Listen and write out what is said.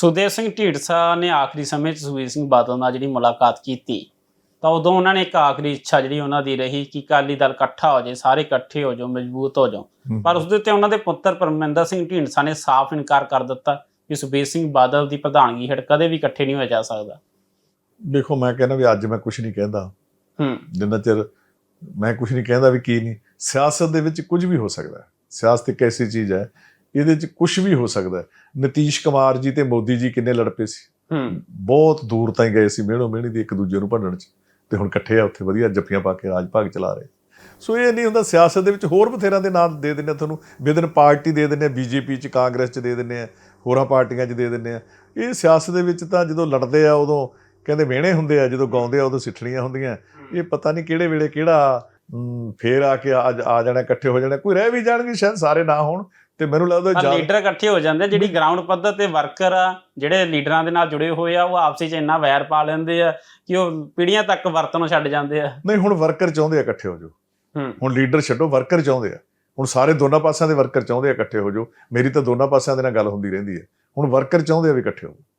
ਸੁਖਦੇਵ ਸਿੰਘ ਢੀਂਡਸਾ ਨੇ ਆਖਰੀ ਸਮੇਂ 'ਚ ਸੁਖਬੀਰ ਸਿੰਘ ਬਾਦਲ ਨਾਲ ਜਿਹੜੀ ਮੁਲਾਕਾਤ ਕੀਤੀ ਤਾਂ ਉਦੋਂ ਉਹਨਾਂ ਨੇ ਇੱਕ ਆਖਰੀ ਇੱਛਾ ਜਿਹੜੀ ਉਹਨਾਂ ਦੀ ਰਹੀ ਕਿ ਅਕਾਲੀ ਦਲ ਇਕੱਠਾ ਹੋ ਜਾਏ ਸਾਰੇ ਇਕੱਠੇ ਹੋ ਜਾਓ ਮਜ਼ਬੂਤ ਹੋ ਜਾਓ। ਪਰ ਉਸ ਦੇ ਉੱਤੇ ਉਹਨਾਂ ਦੇ ਪੁੱਤਰ ਪਰਮਿੰਦਰ ਸਿੰਘ ਢੀਂਡਸਾ ਨੇ ਸਾਫ਼ ਇਨਕਾਰ ਕਰ ਦਿੱਤਾ ਕਿ ਸੁਖਬੀਰ ਸਿੰਘ ਬਾਦਲ ਦੀ ਪ੍ਰਧਾਨਗੀ ਹੇਠ ਕਦੇ ਵੀ ਇਕੱਠੇ ਨਹੀਂ ਹੋਇਆ ਜਾ ਸਕਦਾ। ਦੇਖੋ ਮੈਂ ਕਹਿੰਦਾ ਵੀ ਅੱਜ ਮੈਂ ਕੁਝ ਨਹੀਂ ਕਹਿੰਦਾ। ਹੂੰ। ਜਿੰਨਾ ਚਿਰ ਮੈਂ ਕੁਝ ਨਹੀਂ ਕਹਿੰਦਾ ਵੀ ਕੀ ਨਹੀਂ ਸਿਆਸਤ ਦੇ ਵਿੱਚ ਕੁਝ ਵੀ ਹੋ ਸਕਦਾ ਹੈ। ਸਿਆਸਤ ਇੱਕ ਐਸੀ ਚੀਜ਼ ਹੈ ਇਹਦੇ ਵਿੱਚ ਕੁਝ ਵੀ ਹੋ ਸਕਦਾ ਨਤੀਸ਼ ਕੁਮਾਰ ਜੀ ਤੇ ਮੋਦੀ ਜੀ ਕਿੰਨੇ ਲੜ ਪਏ ਸੀ? ਹੂੰ। ਬਹੁਤ ਦੂਰ ਤਾਈਂ ਗਏ ਸੀ ਮਿਹਣੋ ਮਿਹਣੀ ਦੀ ਇੱਕ ਦੂਜੇ ਨੂੰ ਭੰਡਣ ਚ। ਤੇ ਹੁਣ ਇਕੱਠੇ ਆ ਉੱਥੇ ਵਧੀਆ ਜੱਫੀਆਂ ਪਾ ਕੇ ਰਾਜ ਭਾਗ ਚਲਾ ਰਹੇ। ਸੋ ਇਹ ਨਹੀਂ ਹੁੰਦਾ ਸਿਆਸਤ ਦੇ ਵਿੱਚ ਹੋਰ ਬਥੇਰਾਂ ਦੇ ਨਾਮ ਦੇ ਦਿੰਦੇ ਆ ਤੁਹਾਨੂੰ। ਵਿਦਨ ਪਾਰਟੀ ਦੇ ਦਿੰਦੇ ਆ ਬੀਜੇਪੀ ਚ ਕਾਂਗਰਸ ਚ ਦੇ ਦਿੰਦੇ ਆ ਹੋਰਾਂ ਪਾਰਟੀਆਂ ਚ ਦੇ ਦਿੰਦੇ ਆ। ਇਹ ਸਿਆਸਤ ਦੇ ਵਿੱਚ ਤਾਂ ਜਦੋਂ ਲੜਦੇ ਆ ਉਦੋਂ ਕਹਿੰਦੇ ਮਿਹਣੇ ਹੁੰਦੇ ਆ ਜਦੋਂ ਗਾਉਂਦੇ ਆ ਉਦੋਂ ਸਿੱਠਣੀਆਂ ਹੁੰਦੀਆਂ। ਇਹ ਪਤਾ ਨਹੀਂ ਕਿਹੜੇ ਵੇਲੇ ਕਿਹੜਾ ਫੇਰ ਆ ਕੇ ਆ ਜਾਣਾ ਇਕੱਠੇ ਹੋ ਜਾਣਾ। ਕੋਈ ਰਹਿ ਵੀ ਜਾਣਗੇ ਸ਼ਾਇਦ ਸਾਰੇ ਨਾ ਹੋਣ। ਤੇ ਮੈਨੂੰ ਲੱਗਦਾ ਜ਼ਿਆਦਾ- ਲੀਡਰ ਇਕੱਠੇ ਹੋ ਜਾਂਦੇ ਜਿਹੜੀ ਗਰਾਊਂਡ ਪੱਧਰ ਤੇ ਵਰਕਰ ਆ ਜਿਹੜੇ ਲੀਡਰਾਂ ਦੇ ਨਾਲ ਜੁੜੇ ਹੋਏ ਆ ਉਹ ਆਪਸ ਵਿੱਚ ਇੰਨਾ ਵੈਰ ਪਾ ਲੈਂਦੇ ਆ ਕਿ ਉਹ ਪੀੜ੍ਹੀਆਂ ਤੱਕ ਵਰਤਨੋਂ ਛੱਡ ਜਾਂਦੇ ਆ। ਨਹੀਂ ਹੁਣ ਵਰਕਰ ਚਾਹੁੰਦੇ ਆ ਇਕੱਠੇ ਹੋ ਹੂੰ। ਹੁਣ ਲੀਡਰ ਛੱਡੋ ਵਰਕਰ ਚਾਹੁੰਦੇ ਆ। ਹੁਣ ਸਾਰੇ ਦੋਨਾਂ ਪਾਸਿਆਂ ਦੇ ਵਰਕਰ ਚਾਹੁੰਦੇ ਆ ਇਕੱਠੇ ਹੋ ਜਾਓ। ਮੇਰੀ ਤਾਂ ਦੋਨਾਂ ਪਾਸਿਆਂ ਦੇ ਨਾਲ ਗੱਲ ਹੁੰਦੀ ਰਹਿੰਦੀ ਹੈ ਹੁਣ ਵਰਕਰ ਚਾਹੁੰਦੇ ਆ ਵੀ ਇਕੱਠੇ ਹੋ